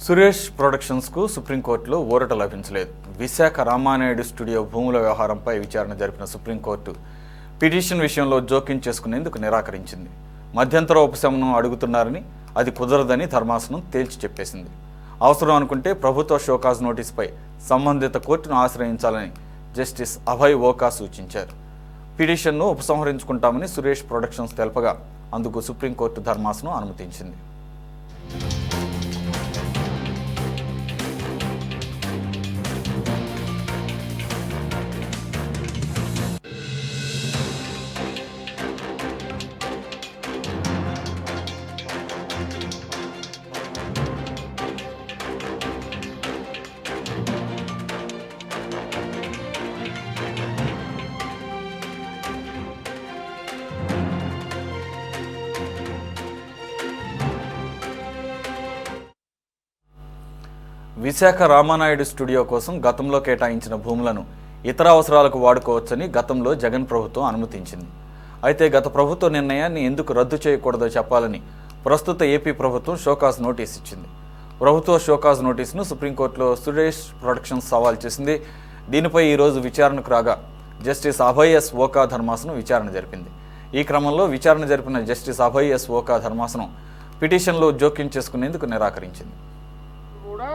సురేష్ ప్రొడక్షన్స్కు సుప్రీంకోర్టులో ఊరట లభించలేదు. విశాఖ రామానాయుడు స్టూడియో భూముల వ్యవహారంపై విచారణ జరిపిన సుప్రీంకోర్టు పిటిషన్ విషయంలో జోక్యం చేసుకునేందుకు నిరాకరించింది. మధ్యంతర ఉపశమనం అడుగుతున్నారని అది కుదరదని ధర్మాసనం తేల్చి చెప్పేసింది. అవసరం అనుకుంటే ప్రభుత్వ షోకాజ్ నోటీసుపై సంబంధిత కోర్టును ఆశ్రయించాలని జస్టిస్ అభయ్ ఓకా సూచించారు. పిటిషన్ను ఉపసంహరించుకుంటామని సురేష్ ప్రొడక్షన్స్ తెలపగా అందుకు సుప్రీంకోర్టు ధర్మాసనం అనుమతించింది. విశాఖ రామానాయుడు స్టూడియో కోసం గతంలో కేటాయించిన భూములను ఇతర అవసరాలకు వాడుకోవచ్చని గతంలో జగన్ ప్రభుత్వం అనుమతించింది. అయితే గత ప్రభుత్వ నిర్ణయాన్ని ఎందుకు రద్దు చేయకూడదో చెప్పాలని ప్రస్తుత ఏపీ ప్రభుత్వం షోకాజ్ నోటీస్ ఇచ్చింది. ప్రభుత్వ షోకాజ్ నోటీసును సుప్రీంకోర్టులో సురేష్ ప్రొడక్షన్స్ సవాల్ చేసింది. దీనిపై ఈరోజు విచారణకు రాగా జస్టిస్ అభయ్ ఎస్ ఓకా ధర్మాసనం విచారణ జరిపింది. ఈ క్రమంలో విచారణ జరిపిన జస్టిస్ అభయ్ ఎస్ ఓకా ధర్మాసనం పిటిషన్లో జోక్యం చేసుకునేందుకు నిరాకరించింది. కూడా